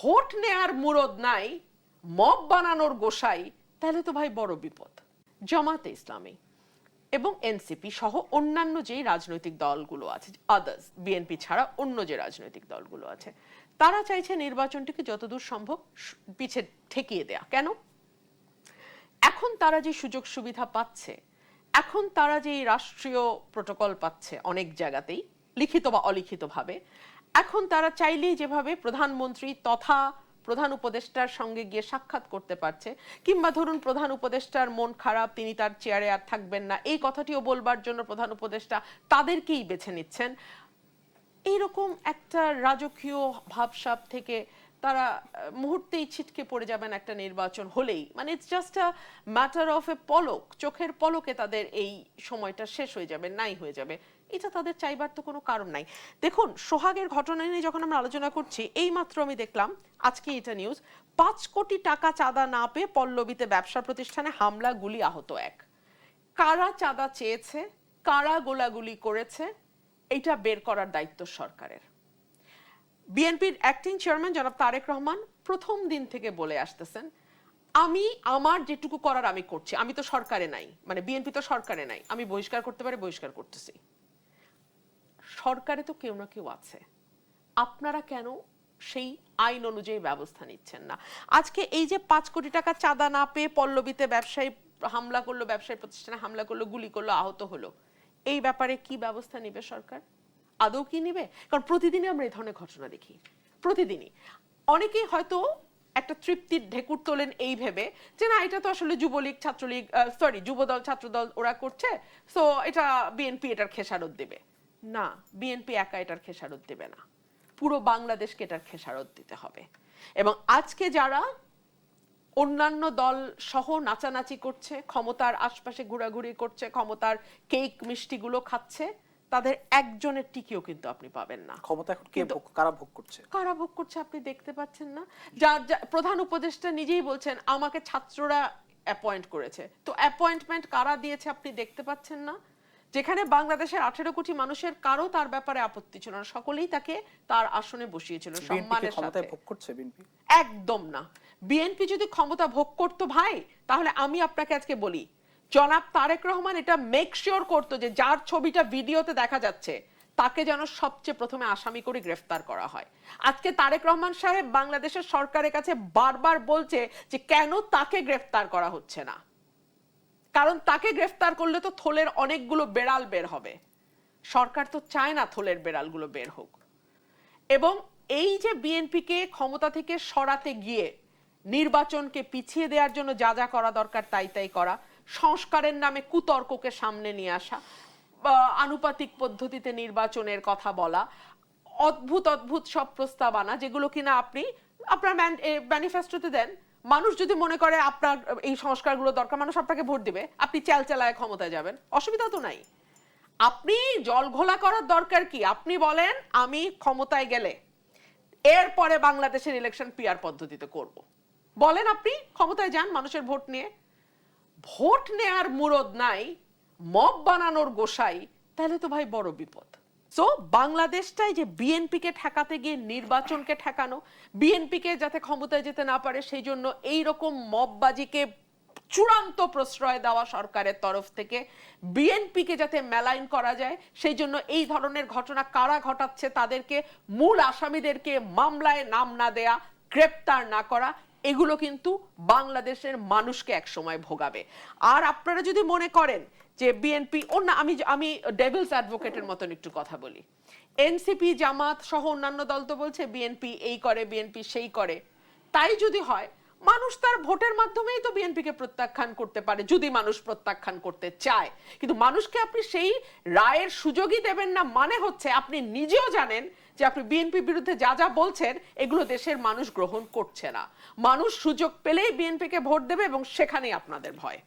Vote নেয়ার মুরদ নাই, mob বানানোর গোসাই, তাহলে তো ভাই বড় বিপদ। জামাতে ইসলামী এবং এনসিপি সহ অন্যান্য যেই রাজনৈতিক দলগুলো আছে আদার্স বিএনপি ছাড়া অন্য যে রাজনৈতিক দলগুলো আছে, তারা চাইছে নির্বাচনটিকে যতদূর সম্ভব পিছে ঠেকিয়ে দেয়া। কেন? এখন তারা যে সুযোগ সুবিধা পাচ্ছে, এখন তারা যে রাষ্ট্রীয় প্রোটোকল পাচ্ছে অনেক জায়গাতেই, লিখিত বা অলিখিতভাবে এখন তারা চাইলেই যেভাবে প্রধানমন্ত্রী তথা প্রধান উপদেষ্টার সঙ্গে গিয়ে সাক্ষাৎ করতে পারছে, কিংবা ধরুন প্রধান উপদেষ্টার মন খারাপ, তিনি তার চেয়ারে আর থাকবেন না, এই কথাটিও বলবার জন্য প্রধান উপদেষ্টা তাদেরকেই বেছে নিচ্ছেন। এইরকম একটা রাজকীয় ভাবসাব থেকে তারা মুহূর্তেই ছিটকে পড়ে যাবেন একটা নির্বাচন হলেই। মানে it's just a matter of a পলক, চোখের পলকে তাদের এই সময়টা শেষ হয়ে যাবে, নাই হয়ে যাবে। এটা তাদের চাইবার তো কোনো কারণ নাই। দেখুন, সোহাগের ঘটনা নিয়ে যখন আমরা আলোচনা করছি এই মাত্র আমি দেখলাম, আজকে এটা নিউজ পাঁচ কোটি টাকা চাঁদা না পেয়ে পল্লবীতে ব্যবসা প্রতিষ্ঠানে হামলা গুলি আহত এক। কারা চাঁদা চেয়েছে, কারা গোলাগুলি করেছে, এটা বের করার দায়িত্ব সরকারের। বিএনপির অ্যাক্টিং চেয়ারম্যান জনাব তারেক রহমান প্রথম দিন থেকে বলে আসতেছেন, আমি, আমার যেটুকু করার আমি করছি। আমি তো সরকারে নাই। মানে বিএনপি তো সরকারে নাই। আমি বহিষ্কার করতে পারি, বহিষ্কার করতেছি। সরকারে তো কেউ না কেউ আছে। আপনারা কেন সেই আইন অনুযায়ী ব্যবস্থা নিচ্ছেন না? আজকে এই যে পাঁচ কোটি টাকা চাঁদা না পেয়ে পল্লবীতে ব্যবসায়ী হামলা করল, ব্যবসায়ী প্রতিষ্ঠানে হামলা করল, গুলি করল, আহত হলো, এই ব্যাপারে কি ব্যবস্থা নেবে সরকার? আদৌ কি নেবে? কারণ প্রতিদিনই আমরা এই ধরনের ঘটনা দেখি। প্রতিদিনই। অনেকেই হয়তো একটা তৃপ্তির ঢেকুর তোলেন এই ভেবে যে, না, এটা তো আসলে যুবলীগ, ছাত্রলীগ সরি যুবদল, ছাত্রদল, ওরা করছে সো এটা বিএনপি এটার খেসারত দেবে। না বিএনপি একা এটার খেসারত দেবে না। পুরো বাংলাদেশকে এটার খেসারত দিতে হবে। এবং আজকে যারা অন্যান্য দল সহ নাচানাচি করছে, ক্ষমতার আশপাশে ঘোরাঘুরি করছে, ক্ষমতার কেক মিষ্টিগুলো খাচ্ছে তাদের একজনের টিকিও কিন্তু আপনি পাবেন না। ক্ষমতা এখন কে কারা ভোগ করছে? কারা ভোগ করছে আপনি দেখতে পাচ্ছেন না। যার প্রধান উপদেষ্টা নিজেই বলছেন আমাকে ছাত্ররা অ্যাপয়েন্ট করেছে। তো অ্যাপয়েন্টমেন্ট কারা দিয়েছে আপনি দেখতে পাচ্ছেন না। যেখানে বাংলাদেশের আঠেরো কোটি মানুষের কারও তার ব্যাপারে আপত্তি ছিল না। সকলেই তাকে তার আসনে বসিয়েছিল সম্মানের সাথে। ভোগ করছে বিএনপি? একদম না। বিএনপি যদি ক্ষমতা ভোগ করতো ভাই তাহলে আমি আপনাকে আজকে বলি জনাব তারেক রহমান এটা মেক শিওর করতো যে যার ছবিটা ভিডিওতে দেখা যাচ্ছে, তাকে যেন সবচেয়ে প্রথমে আসামি করে গ্রেফতার করা হয়। আজকে তারেক রহমান সাহেব বাংলাদেশের সরকারের কাছে বারবার বলছে যে কেন তাকে গ্রেফতার করা হচ্ছে না। কারণ তাকে গ্রেফতার করলে তো থলের অনেকগুলো বেড়াল বের হবে। সরকার তো চায় না থলের বেড়ালগুলো বের হোক। এবং এই যে বিএনপিকে ক্ষমতা থেকে সরাতে গিয়ে নির্বাচনকে পিছিয়ে দেওয়ার জন্য যা যা করা দরকার তাই তাই করা সংস্কারের নামে কুতর্ককে সামনে নিয়ে আসা আনুপাতিক পদ্ধতিতে নির্বাচনের কথা বলা, অদ্ভুত অদ্ভুত সব প্রস্তাব আনা, যেগুলো কিনা আপনি, আপনার ম্যানিফেস্টোতে দেন। মানুষ যদি মনে করে আপনার, এই সংস্কারগুলো দরকার, মানুষ আপনাকে ভোট দিবে, আপনি চাল চালায় ক্ষমতায় যাবেন। অসুবিধা তো নাই। আপনি জল ঘোলা করার দরকার কি? আপনি বলেন, আমি ক্ষমতায় গেলে এরপরে বাংলাদেশের ইলেকশন পিয়ার পদ্ধতিতে করব। বলেন আপনি, ক্ষমতায় যান মানুষের ভোট নিয়ে। ভোট নেয়ার মুরদ নাই, মব বানানোর গোসাই, তাহলে তো ভাই বড় বিপদ। সো বাংলাদেশটাই যে বিএনপিকে ঠেকাতে গিয়ে নির্বাচনকে ঠেকানো বিএনপিকে যাতে ক্ষমতায় যেতে না পারে, সেই জন্য এই রকম মববাজিকে চূড়ান্ত প্রশ্রয় দেওয়া সরকারের তরফ থেকে বিএনপিকে যাতে মেলাইন করা যায়, সেই জন্য এই ধরনের ঘটনা কারা ঘটাচ্ছে, তাদেরকে মূল আসামিদেরকে মামলায় নাম না দেয়া, গ্রেপ্তার না করা এগুলো কিন্তু বাংলাদেশের মানুষকে একসময় ভোগাবে। আর আপনারা যদি মনে করেন যে বিএনপি ও না, আমি আমি ডেভিলস অ্যাডভোকেটের মতন একটু কথা বলি। এনসিপি জামাত সহ অন্যান্য দল তো বলছে বিএনপি এই করে বিএনপি সেই করে। তাই যদি হয় মানুষ তার ভোটের মাধ্যমেই তো বিএনপিকে প্রত্যাখ্যান করতে পারে, যদি মানুষ প্রত্যাখ্যান করতে চায়। কিন্তু মানুষকে আপনি সেই রায়ের সুযোগই দেবেন না মানে হচ্ছে আপনি নিজেও জানেন যে আপনি বিএনপি বিরুদ্ধে যা যা বলছেন, এগুলো দেশের মানুষ গ্রহণ করছে না। মানুষ সুযোগ পেলেই বিএনপিকে ভোট দেবে এবং সেখানেই আপনাদের ভয়।